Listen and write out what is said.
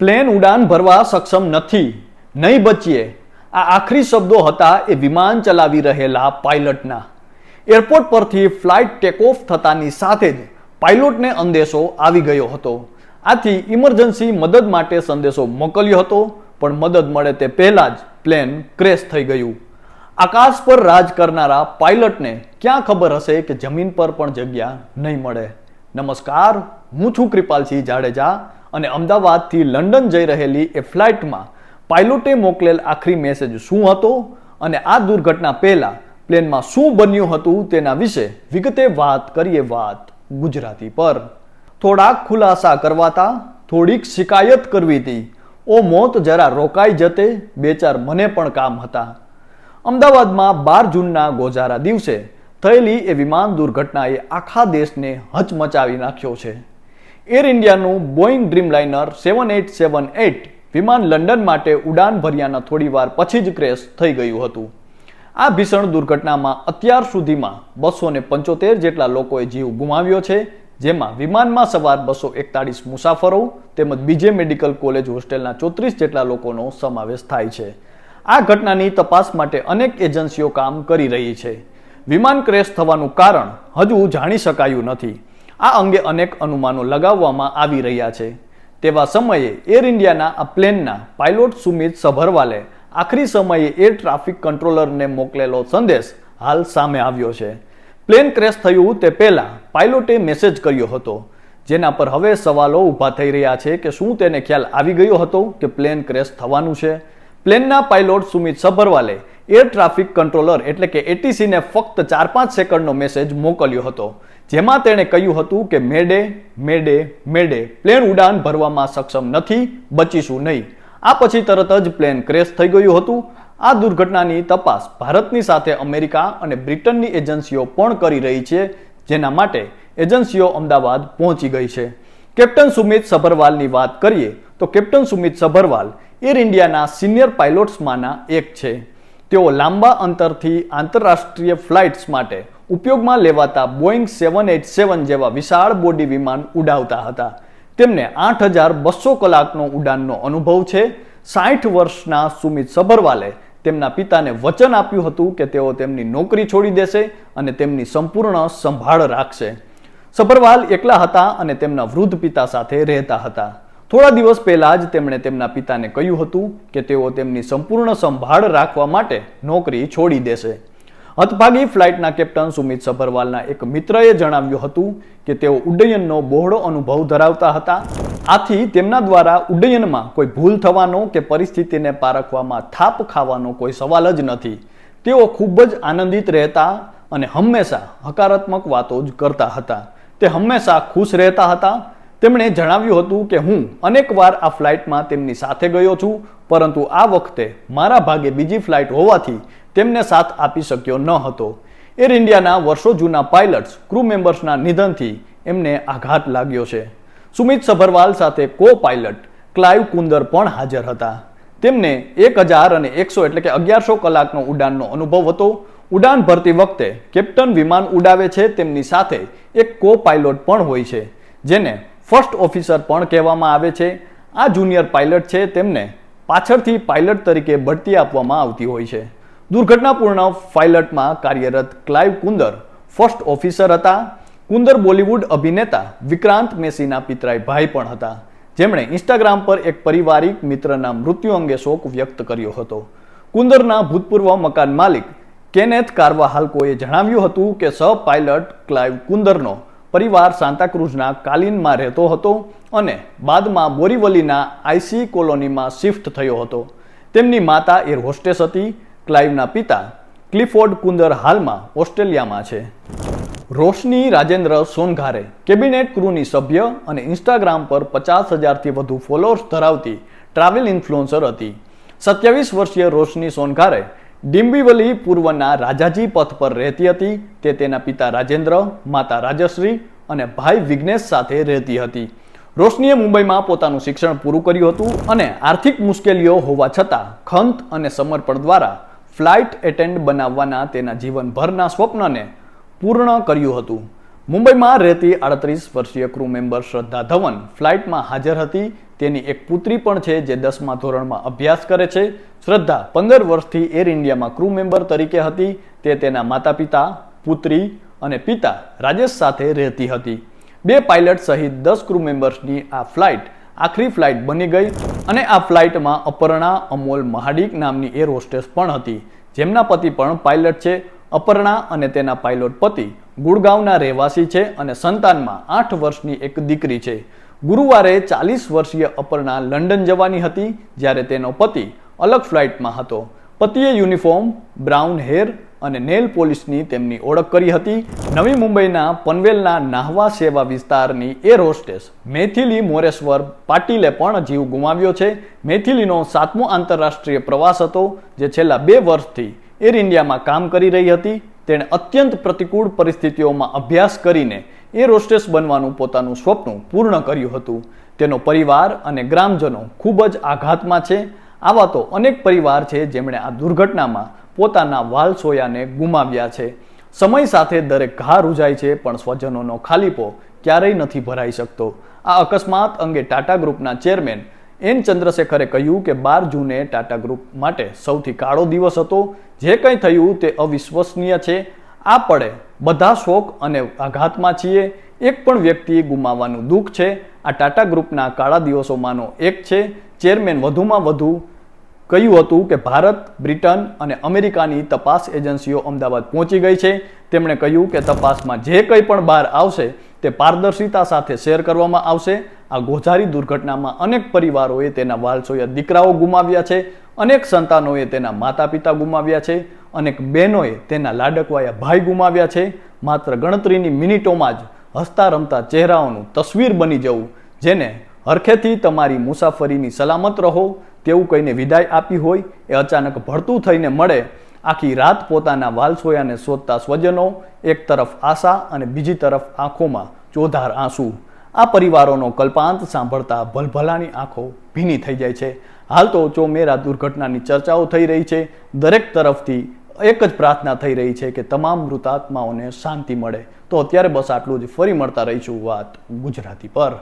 Plane ઉડાન ભરવા સક્ષમ નથી. નહીં બચીએ. આ આખરી શબ્દો હતા એ વિમાન ચલાવી રહેલા પાયલટના. એરપોર્ટ પરથી ફ્લાઇટ ટેક ઓફ થતાની સાથે જ પાયલોટને અંદેશો આવી ગયો હતો. આથી ઇમરજન્સી મદદ માટે સંદેશો મોકલ્યો હતો, પણ મદદ મળે તે પહેલાં જ પ્લેન ક્રેશ થઈ ગયું. આકાશ પર રાજ કરનારા પાયલટને ક્યાં ખબર હશે કે જમીન પર પણ જગ્યા નહીં મળે? નમસ્કાર, હું છું કૃપાલસિંહ જાડેજા અને અમદાવાદથી લંડન જઈ રહેલી એ ફ્લાઇટમાં પાયલોટે મોકલેલ આખરી મેસેજ શું હતો અને આ દુર્ઘટના પહેલા પ્લેનમાં શું બન્યું હતું તેના વિશે વિગતે વાત કરીએ વાત ગુજરાતી પર. થોડાક ખુલાસા કરવાતા, થોડીક શિકાયત કરવી હતી. ઓ મોત જરા રોકાઈ જતે બે ચાર મને પણ કામ હતા. અમદાવાદમાં બાર જૂનના ગોજારા દિવસે થયેલી એ વિમાન દુર્ઘટનાએ આખા દેશને હચમચાવી નાખ્યો છે. Air ઇન્ડિયાનું Boeing Dreamliner seven eight seven eight વિમાન લંડન માટે ઉડાન ભર્યાના થોડી વાર પછી જ ક્રેશ થઈ ગયું હતું. આ ભીષણ દુર્ઘટનામાં અત્યાર સુધીમાં બસો ને પંચોતેર જેટલા લોકોએ જીવ ગુમાવ્યો છે, જેમાં વિમાનમાં સવાર બસો એકતાળીસ મુસાફરો તેમજ બીજે મેડિકલ કોલેજ હોસ્ટેલના ચોત્રીસ જેટલા લોકોનો સમાવેશ થાય છે. આ ઘટનાની તપાસ માટે અનેક એજન્સીઓ કામ કરી રહી છે. વિમાન ક્રેશ થવાનું કારણ હજુ જાણી શકાયું નથી. આ અંગે અનેક અનુમાનો લગાવવામાં આવી રહ્યા છે. તેવા સમયે એર ઇન્ડિયાના આ પ્લેનના પાયલોટ સુમિત સભરવાલે આખરી સમયે એર ટ્રાફિક કંટ્રોલરને મોકલેલો સંદેશ હાલ સામે આવ્યો છે. પ્લેન ક્રેશ થયું તે પહેલાં પાયલોટે મેસેજ કર્યો હતો. જેના પર હવે સવાલો ઊભા થઈ રહ્યા છે કે શું તેને ખ્યાલ આવી ગયો હતો કે પ્લેન ક્રેશ થવાનું છે? પ્લેનના પાયલોટ સુમિત સભરવાલે એર ટ્રાફિક કંટ્રોલર એટલે કે એટીસીને ફક્ત ચાર પાંચ સેકન્ડનો મેસેજ મોકલ્યો હતો, જેમાં તેણે કહ્યું હતું કે, મેડે મેડે મેડે, પ્લેન ઉડાન ભરવામાં સક્ષમ નથી, બચીશું નહીં. આ પછી તરત જ પ્લેન ક્રેશ થઈ ગયું હતું. આ દુર્ઘટનાની તપાસ ભારતની સાથે અમેરિકા અને બ્રિટનની એજન્સીઓ પણ કરી રહી છે, જેના માટે એજન્સીઓ અમદાવાદ પહોંચી ગઈ છે. કેપ્ટન સુમિત સભરવાલની વાત કરીએ તો કેપ્ટન સુમિત સભરવાલ એર ઇન્ડિયાના સિનિયર પાયલોટ્સમાંના એક છે. તેઓ લાંબા અંતરથી આંતરરાષ્ટ્રીય ફ્લાઇટ્સ માટે ઉપયોગમાં લેવાતા બોઈંગ સેવન એટ સેવન જેવા વિશાળ બોડી વિમાન ઉડાવતા હતા. તેમને આઠ હજાર બસો કલાકનો ઉડાનનો અનુભવ છે. સાઠ વર્ષના સુમિત સભરવાલે તેમના પિતાને વચન આપ્યું હતું કે તેઓ તેમની નોકરી છોડી દેશે અને તેમની સંપૂર્ણ સંભાળ રાખશે. સભરવાલ એકલા હતા અને તેમના વૃદ્ધ પિતા સાથે રહેતા હતા. થોડા દિવસ પહેલા જ તેમણે તેમના પિતાને કહ્યું હતું કે તેઓ તેમની સંપૂર્ણ સંભાળ રાખવા માટે નોકરી છોડી દેશે. હતભાગી ફ્લાઇટના કેપ્ટન સુમિત સભરવાલના એક મિત્રએ જણાવ્યું હતું કે તેઓ ઉડ્ડયનનો બહોળો અનુભવ ધરાવતા હતા. આથી તેમના દ્વારા ઉડ્ડયનમાં કોઈ ભૂલ થવાનો કે પરિસ્થિતિને પારખવામાં થાપ ખાવાનો કોઈ સવાલ જ નથી. તેઓ ખૂબ જ આનંદિત રહેતા અને હંમેશા હકારાત્મક વાતો જ કરતા હતા. તે હંમેશા ખુશ રહેતા હતા તેમણે જણાવ્યું હતું કે હું અનેકવાર આ ફ્લાઇટમાં તેમની સાથે ગયો છું, પરંતુ આ વખતે મારા ભાગે બીજી ફ્લાઇટ હોવાથી તેમને સાથ આપી શક્યો ન હતો. એર ઇન્ડિયાના વર્ષો જૂના પાયલટ્સ, ક્રૂ મેમ્બર્સના નિધનથી એમને આઘાત લાગ્યો છે. સુમિત સભરવાલ સાથે કો પાયલટ ક્લાઇવ કુંદર પણ હાજર હતા. તેમને એક હજાર અને એકસો એટલે કે અગિયારસો કલાકનો ઉડાનનો અનુભવ હતો. ઉડાન ભરતી વખતે કેપ્ટન વિમાન ઉડાવે છે, તેમની સાથે એક કો પાયલોટ પણ હોય છે, જેને ફર્સ્ટ ઓફિસર પણ કહેવામાં આવે છે. આ જુનિયર પાયલટ છે, તેમને પાછળથી પાયલટ તરીકે બઢતી આપવામાં આવતી હોય છે. દુર્ઘટનાપૂર્ણ પાયલટમાં કાર્યરત ક્લાઇવ કુંદર ફર્સ્ટ ઓફિસર હતા. કુંદર બોલિવૂડ અભિનેતા વિક્રાંત મેસીના પિતરાઈ ભાઈ પણ હતા. જેમણે ઇન્સ્ટાગ્રામ પર એક પારિવારિક મિત્રના મૃત્યુ અંગે શોક વ્યક્ત કર્યો હતો. કુંદરના ભૂતપૂર્વ મકાન માલિક કેનેથ કાર્વાહાલ્કોએ જણાવ્યું હતું કે સહ પાયલટ ક્લાઇવ કુંદરનો પરિવાર સાંતાક્રુઝના કાલિનમાં રહેતો હતો અને બાદમાં બોરીવલીના આઈસી કોલોનીમાં શિફ્ટ થયો હતો. તેમની માતા એર હોસ્ટેસ હતી, ક્લાઇવના પિતા ક્લિફોર્ડ કુંદર હાલમાં ઓસ્ટ્રેલિયામાં છે. રોશની, રાજેન્દ્ર સોનઘારે કેબિનેટ ક્રૂની સભ્ય અને ઇન્સ્ટાગ્રામ પર પચાસ હજારથી વધુ ફોલોઅર્સ ધરાવતી ટ્રાવેલ ઇન્ફ્લુઅન્સર હતી. સત્યાવીસ વર્ષીય રોશની સોનઘારે ડિમ્બીવલી પૂર્વના રાજાજી પથ પર રહેતી હતી, તે તેના પિતા રાજેન્દ્ર, માતા રાજશ્રી અને ભાઈ વિઘ્નેશ સાથે રહેતી હતી. રોશનીએ મુંબઈમાં પોતાનું શિક્ષણ પૂરું કર્યું હતું અને આર્થિક મુશ્કેલીઓ હોવા છતાં ખંત અને સમર્પણ દ્વારા ફ્લાઇટ એટેન્ડ બનાવવાના તેના જીવનભરના સ્વપ્નને પૂર્ણ કર્યું હતું. મુંબઈમાં રહેતી આડત્રીસ વર્ષીય ક્રૂ મેમ્બર શ્રદ્ધા ધવન ફ્લાઇટમાં હાજર હતી. તેની એક પુત્રી પણ છે જે દસમા ધોરણમાં અભ્યાસ કરે છે. શ્રદ્ધા પંદર વર્ષથી એર ઇન્ડિયામાં ક્રૂ મેમ્બર તરીકે હતી. તે તેના માતા પિતા પુત્રી અને પિતા રાજેશ સાથે રહેતી હતી. બે પાયલટ સહિત દસ ક્રૂ મેમ્બર્સની આ ફ્લાઇટ આખરી ફ્લાઇટ બની ગઈ અને આ ફ્લાઇટમાં અપર્ણા, અમોલ મહાડિક નામની એર હોસ્ટેસ પણ હતી. જેમના પતિ પણ પાયલટ છે. અપર્ણા અને તેના પાયલોટ પતિ ગુડગાંવના રહેવાસી છે અને સંતાનમાં આઠ વર્ષની એક દીકરી છે. ગુરુવારે ચાલીસ વર્ષીય અપર્ણા લંડન જવાની હતી, જ્યારે તેનો પતિ અલગ ફ્લાઇટમાં હતો. પતિએ યુનિફોર્મ, બ્રાઉન હેર અને નેલ પોલિશની તેમની ઓળખ કરી હતી. નવી મુંબઈના પનવેલના નાહવા સેવા વિસ્તારની એર હોસ્ટેસ મેથિલી મોરેશ્વર પાટીલે પણ જીવ ગુમાવ્યો છે. મેથિલીનો સાતમો આંતરરાષ્ટ્રીય પ્રવાસ હતો, જે છેલ્લા બે વર્ષથી એર ઇન્ડિયામાં કામ કરી રહી હતી. તેણે અત્યંત પ્રતિકૂળ પરિસ્થિતિઓમાં અભ્યાસ કરીને એ રોસ્ટેસ બનવાનું પોતાનું સ્વપ્ન પૂર્ણ કર્યું હતું. તેનો પરિવાર અને ગ્રામજનો ખૂબ જ આઘાતમાં છે. આવા તો અનેક પરિવાર છે જેમણે આ દુર્ઘટનામાં પોતાના વાલ સોયાને ગુમાવ્યા છે. સમય સાથે દરેક ઘા રૂજાય છે, પણ સ્વજનોનો ખાલીપો ક્યારેય નથી ભરાઈ શકતો. આ અકસ્માત અંગે ટાટા ગ્રુપના ચેરમેન એન ચંદ્રશેખરે કહ્યું કે બાર જૂને ટાટા ગ્રુપ માટે સૌથી કાળો દિવસ હતો. જે કંઈ થયું તે અવિશ્વસનીય છે. આ પડે બધા શોક અને આઘાતમાં છીએ. એક પણ વ્યક્તિ ગુમાવવાનું દુઃખ છે. આ ટાટા ગ્રુપના કાળા દિવસોમાંનો એક છે. ચેરમેન વધુમાં વધુ કહ્યું હતું કે ભારત, બ્રિટન અને અમેરિકાની તપાસ એજન્સીઓ અમદાવાદ પહોંચી ગઈ છે. તેમણે કહ્યું કે તપાસમાં જે કંઈ પણ બહાર આવશે તે પારદર્શિતા સાથે શેર કરવામાં આવશે. આ ગોઝારી દુર્ઘટનામાં અનેક પરિવારોએ તેના વાલસોયા દીકરાઓ ગુમાવ્યા છે, અનેક સંતાનોએ તેના માતા પિતા ગુમાવ્યા છે, અનેક બહેનોએ તેના લાડકવાયા ભાઈ ગુમાવ્યા છે, માત્ર ગણતરીની મિનિટોમાં જ હસતા રમતા ચહેરાઓનું તસવીર બની જવું, જેને હરખેથી તમારી મુસાફરીની સલામત રહો, તેવું કહીને વિદાય આપી હોય, એ અચાનક ભળતું થઈને મળે, આખી રાત પોતાના વાલસોયાને શોધતા સ્વજનો, એક તરફ આશા અને બીજી તરફ આંખોમાં ચોધાર આંસુ. આ પરિવારોનો કલ્પાંત સાંભળતા ભલભલાની આંખો ભીની થઈ જાય છે. હાલ તો ચોમેરા દુર્ઘટનાની ચર્ચાઓ થઈ રહી છે. દરેક તરફથી એક જ પ્રાર્થના થઈ રહી છે કે તમામ મૃતાત્માઓને શાંતિ મળે. તો અત્યારે બસ આટલું જ. ફરી મળતા રહીશું વાત ગુજરાતી પર.